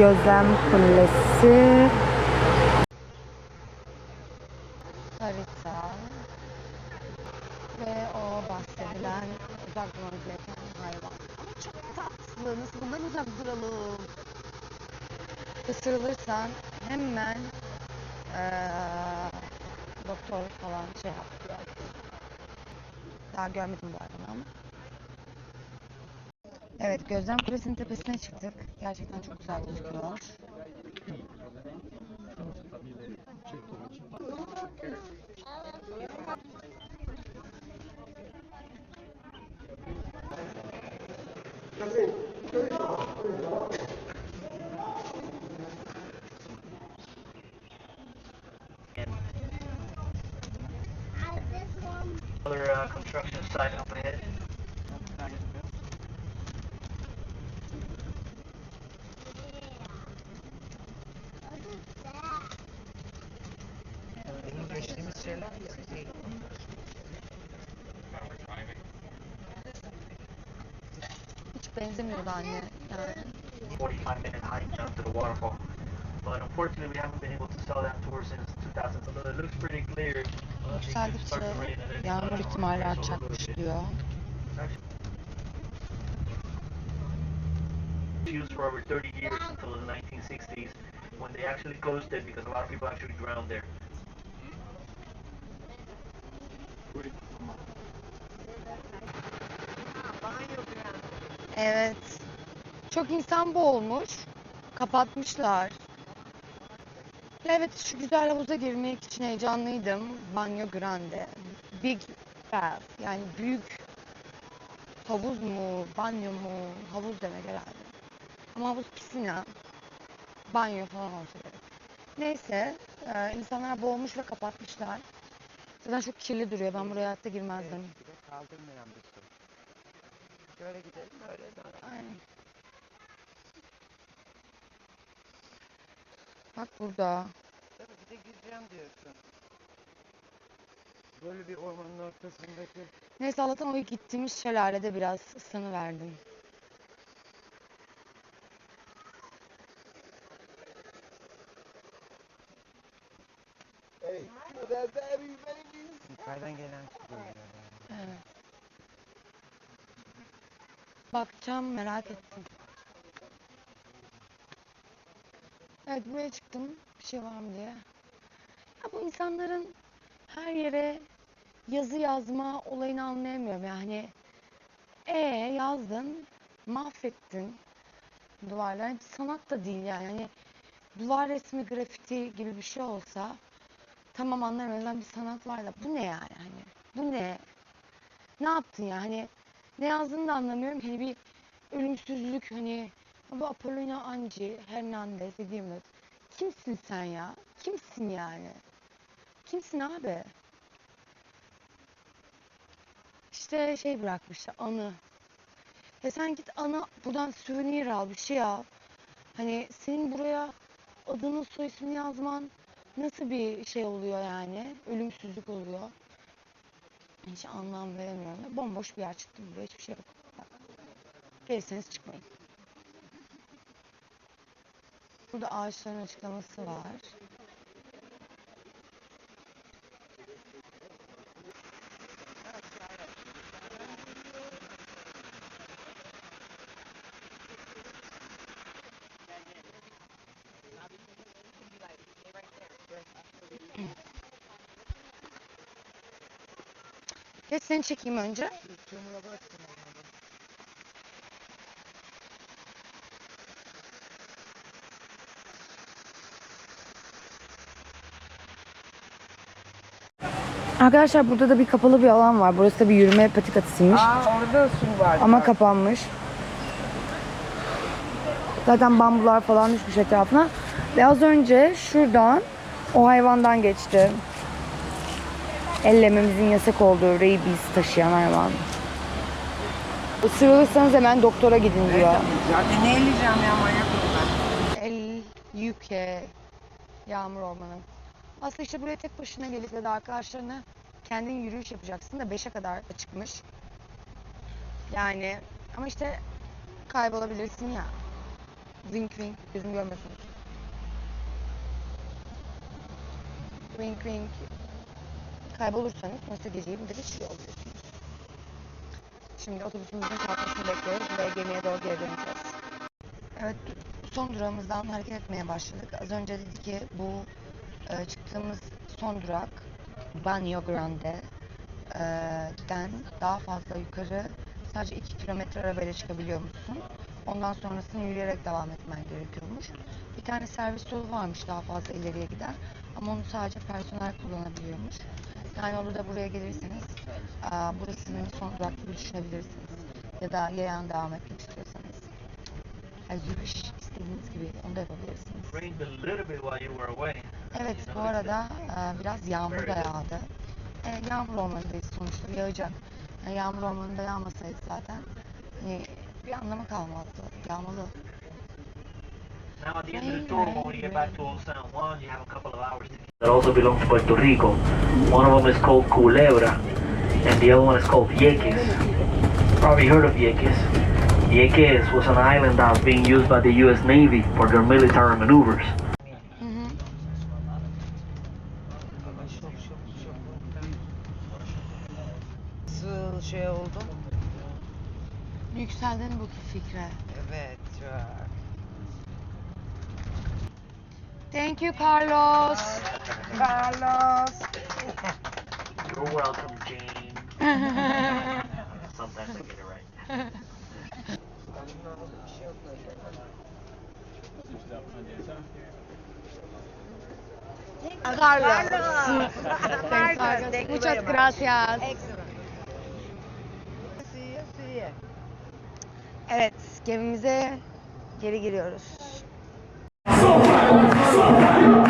Gözlem Kulesi. Harita. Ve o bahsedilen uzak durmamız gereken hayvan. Ama çok tatlı. Nasıl bundan uzak duralım? Isırılırsan hemen eee doktor falan şey yapıyor. Daha görmedim bu hayvanı ama. Evet, Gözlem Kulesi'nin tepesine çıktık. Gerçekten çok güzel gözüküyor. Another uh, construction site benzemiyordu anne. Yani 45 minute hike jump to the waterfall. But unfortunately, we haven't been able to sell that tour since 2000. Although it looks pretty clear. uh, things should yükseldikçe start to rain at any yağmur time. ihtimali So artacakmış diyor. used for over 30 years until the 1960s when they actually closed it because a lot of people actually drowned there. Evet. Çok insan boğulmuş. Kapatmışlar. Evet şu güzel havuza girmek için heyecanlıydım. Banyo Grande. Big bath. Yani büyük havuz mu, banyo mu? Havuz demek herhalde. Ama havuz pisina. Banyo falan olsa gerek. Neyse. e, insanlar boğulmuş ve kapatmışlar. Zaten çok kirli duruyor. Ben buraya hayatta girmezdim. Su. Böyle gidelim böyle dön. Aynen. Bak burada. Tabii bir de gireceğim diyorsun. Böyle bir ormanın ortasındaki Neyse Allah'tan o gittiğimiz şelalede biraz ısınıverdim. yukarıdan gelen su geliyor. yani. Evet. Bakacağım merak ettim. Evet buraya çıktım bir şey var mı diye. Ya bu insanların her yere yazı yazma olayını anlayamıyorum yani. E yazdın, mahvettin duvarlar. Sanat da değil yani. Hani duvar resmi, grafiti gibi bir şey olsa tamam anlarım. Bir sanat var da bu ne yani hani? Bu ne? Ne yaptın ya? Hani ne yazdığını da anlamıyorum. Hani bir ölümsüzlük hani bu Apollina Anci, Hernandez, dediğimiz. Kimsin sen ya? Kimsin yani? Kimsin abi? İşte şey bırakmışlar anı. Ya sen git anı buradan souvenir al bir şey al. Hani senin buraya adını soy ismini yazman nasıl bir şey oluyor yani? Ölümsüzlük oluyor. Hiç anlam veremiyorum. Bomboş bir yer çıktı burada. Hiçbir şey yok. Bak. Gelirseniz çıkmayın. Burada ağaçların açıklaması var. Seni çekeyim önce. Arkadaşlar burada da bir kapalı bir alan var. Burası da bir yürüme patikasıymış. Aa orada su var. Ama kapanmış. Zaten bambular falan düşmüş etrafına. Ve az önce şuradan o hayvandan geçti. Ellememizin yasak olduğu rabies taşıyan hayvan. Isırılırsanız hemen doktora gidin diyor. Zaten ne eleyeceğim ya manyak. El Yüke Yağmur Ormanı. Aslında işte buraya tek başına gelip ya da arkadaşlarına kendin yürüyüş yapacaksın da 5'e kadar açıkmış. Yani ama işte kaybolabilirsin ya. Wink wink. Gözüm görmesin. Wink wink. Kaybolursanız nasıl geceyi burada geçiriyor oluyorsunuz. Şimdi otobüsümüzün kalkmasını bekliyoruz ve gemiye doğru geri döneceğiz. Evet, son durağımızdan hareket etmeye başladık. Az önce dedik ki bu e, çıktığımız son durak Banyo Grande'den daha fazla yukarı sadece 2 kilometre arabayla çıkabiliyor musun? Ondan sonrasını yürüyerek devam etmen gerekiyormuş. Bir tane servis yolu varmış daha fazla ileriye gider. Ama onu sadece personel kullanabiliyormuş. Yani olur da buraya gelirseniz aa, burası sizin son durak gibi düşünebilirsiniz. Ya da yayan devam etmek istiyorsanız. Yani yürüyüş istediğiniz gibi onu da yapabilirsiniz. Evet bu arada biraz yağmur da yağdı. E, yağmur ormanındayız sonuçta yağacak. E, yağmur ormanında yağmasaydı zaten hani bir anlamı kalmazdı. Yağmalı. Now at the end of the tour, when we get back to Old San Juan, you have a couple of hours to That also belongs to Puerto Rico. One of them is called Culebra, and the other one is called Vieques. Probably heard of Vieques. Vieques was an island that was being used by the U.S. Navy for their military maneuvers. Şey oldum? Yükseldin bu fikre. Evet çok. Thank you Carlos. Carlos. You're welcome, Jane. Sometimes I get it right. Şey. Carlos. Thanks, Carlos. Thank you Muchas gracias. Excellent. See you, see you. Evet, gemimize geri giriyoruz.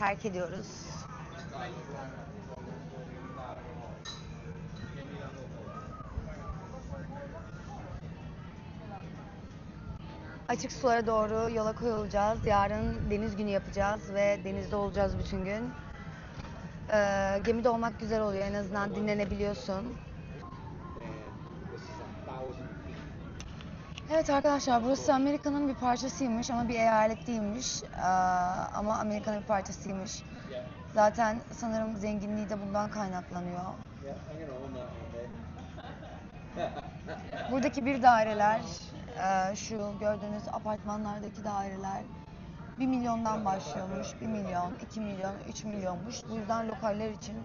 terk ediyoruz. Açık sulara doğru yola koyulacağız. Yarın deniz günü yapacağız ve denizde olacağız bütün gün. Ee, gemide olmak güzel oluyor. En azından dinlenebiliyorsun. Evet arkadaşlar burası Amerika'nın bir parçasıymış ama bir eyalet değilmiş. Ee, ama Amerika'nın bir parçasıymış. Zaten sanırım zenginliği de bundan kaynaklanıyor. Buradaki bir daireler, e, şu gördüğünüz apartmanlardaki daireler 1 milyondan başlıyormuş. 1 milyon, 2 milyon, 3 milyonmuş. Bu yüzden lokaller için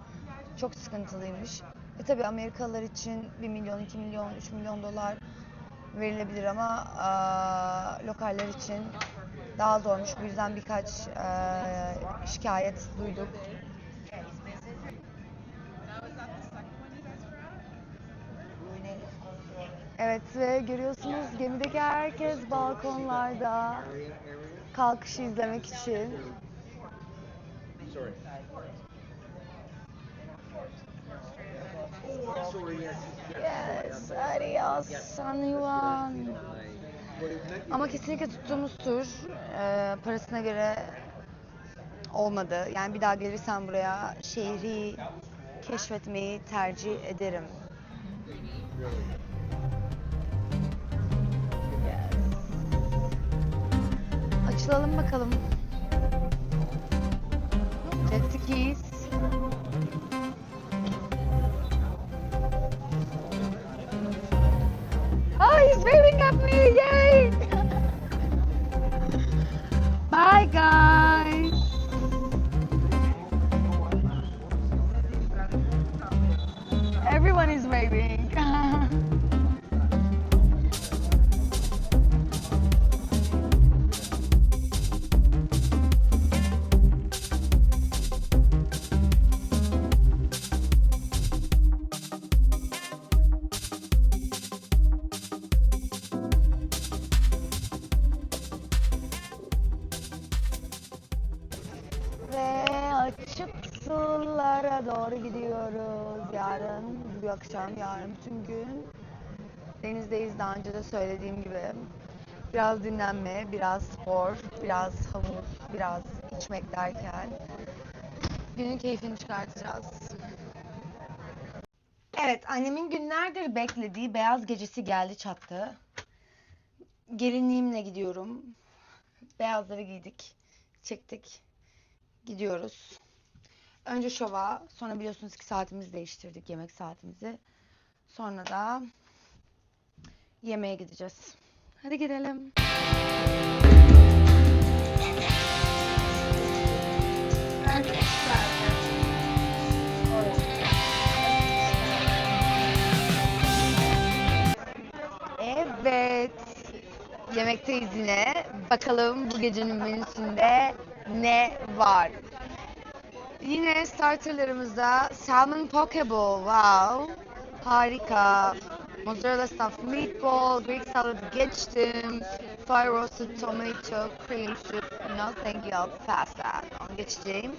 çok sıkıntılıymış. E tabi Amerikalılar için 1 milyon, 2 milyon, 3 milyon dolar verilebilir ama eee, lokaller için daha zormuş. Bu yüzden birkaç eee, şikayet duyduk. Evet ve görüyorsunuz gemideki herkes balkonlarda kalkışı izlemek için. Yes, adios Juan. Ama kesinlikle tuttuğumuz tur e, parasına göre olmadı. Yani bir daha gelirsem buraya şehri keşfetmeyi tercih ederim. Yes. Açılalım bakalım. Jet skis. Yay! Bye, guys. Sulara doğru gidiyoruz. Yarın, bu akşam, yarın bütün gün denizdeyiz. Daha önce de söylediğim gibi. Biraz dinlenme, biraz spor, biraz havuz, biraz içmek derken günün keyfini çıkartacağız. Evet, annemin günlerdir beklediği beyaz gecesi geldi çattı. Gelinliğimle gidiyorum. Beyazları giydik, çektik. Gidiyoruz. Önce şova, sonra biliyorsunuz ki saatimizi değiştirdik, yemek saatimizi. Sonra da yemeğe gideceğiz. Hadi gidelim. Evet. Yemekteyiz yine. Bakalım bu gecenin menüsünde ne var? Yine starterlarımızda salmon poke bowl. Wow. Harika. Mozzarella stuffed meatball, Greek salad geçtim. Fire roasted tomato, cream soup. No thank you, I'll pass that. Onu geçeceğim.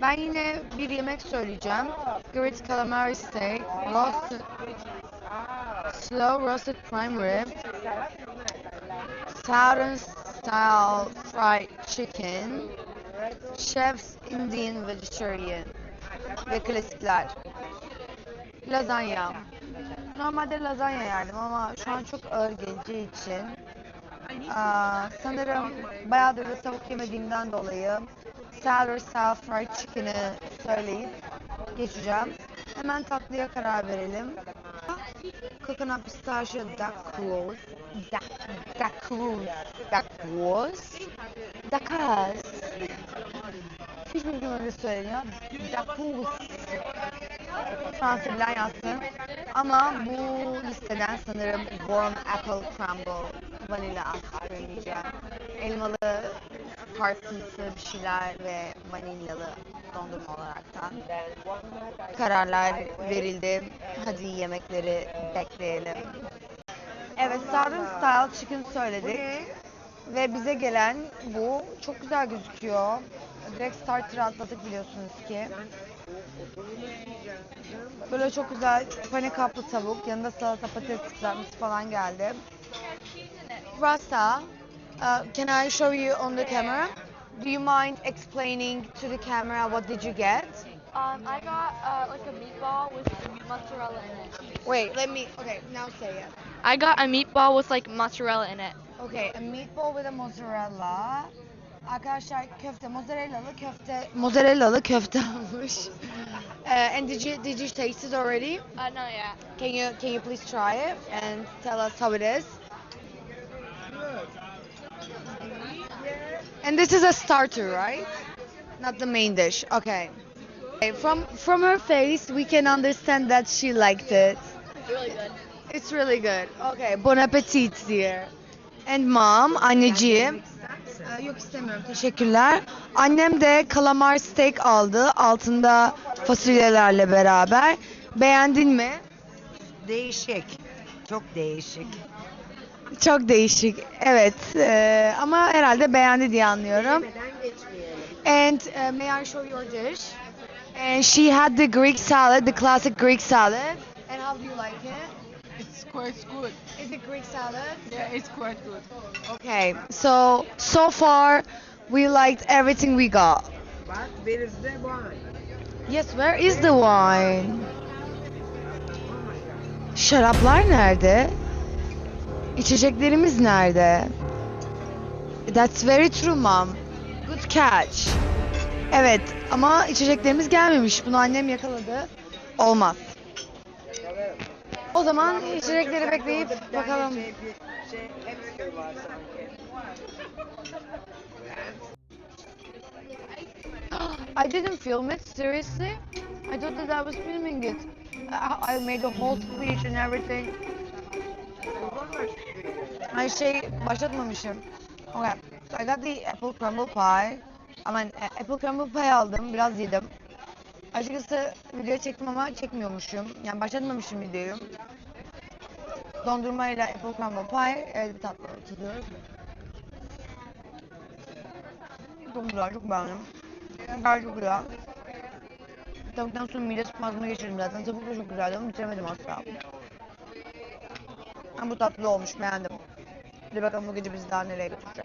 Ben yine bir yemek söyleyeceğim. Grilled calamari steak, roasted, slow roasted prime rib, Southern style fried chicken, Chef's Indian vegetarian ve klasikler. Lazanya. Normalde lazanya yerdim ama şu an çok ağır geleceği için aa, sanırım bayağıdır da tavuk yemediğimden dolayı Southern style fried chicken'ı söyleyip geçeceğim. Hemen tatlıya karar verelim. Coconut pistachio dacros. Da, dacros. Dacros. Dacros. Hiç bilmiyorum öyle söyleniyor. Dacros. Fransız bilen yazsın. Ama bu listeden sanırım warm apple crumble vanilla ice cream yiyeceğim. Elmalı tartımsı bir şeyler ve vanilyalı dondurma olaraktan kararlar verildi. Hadi yemekleri bekleyelim. Evet, Southern Style Chicken söyledik. Ve bize gelen bu. Çok güzel gözüküyor. Direkt starter'ı atladık biliyorsunuz ki. Böyle çok güzel pane kaplı tavuk. Yanında salata patates kızartması falan geldi. Rasta, uh, can I show you on the camera? Do you mind explaining to the camera what did you get? Um, I got uh, like a meatball with mozzarella in it. Wait, let me. Okay, now say it. I got a meatball with like mozzarella in it. Okay, a meatball with a mozzarella. Arkadaşlar köfte, mozzarellalı köfte, mozzarellalı köfte almış. Uh, and did you did you taste it already? Uh, no, yeah. Can you can you please try it and tell us how it is? And this is a starter, right? Not the main dish. Okay. Okay, From from her face, we can understand that she liked it. Really good. It's really good. Okay, bon appetit dear. And mom, anneciğim. Yok istemiyorum, teşekkürler. Annem de kalamar steak aldı, altında fasulyelerle beraber. Beğendin mi? Değişik. Çok değişik. Çok değişik, evet. Ee, ama herhalde beğendi diye anlıyorum. And uh, may I show your dish? And she had the Greek salad, the classic Greek salad. And how do you like it? Quite good. Is it Greek salad? Yeah, it's quite good. Okay, so so far we liked everything we got. Bak where's the wine? Yes, where is the wine? Şaraplar nerede? İçeceklerimiz nerede? That's very true mom. Good catch. Evet ama içeceklerimiz gelmemiş. Bunu annem yakaladı. Olmaz. O zaman içecekleri bekleyip bakalım. I didn't film it, seriously. I thought that I was filming it. I, I made a whole speech and everything. Ay şey başlatmamışım. Okay. So I got the apple crumble pie. Aman apple crumble pie aldım. Biraz yedim. Açıkçası video çektim ama çekmiyormuşum. Yani başlatmamışım videoyu. Dondurmayla apple crumble pie. Bir tatlı. Çok güzel, çok beğendim. Biber çok güzel. Tavuktan sonra mide spazmı geçirdim zaten. Tavuk da çok güzeldi ama bitiremedim asla. Ama bu tatlı olmuş beğendim. Bir bakalım bu gece bizi daha nereye götürecek.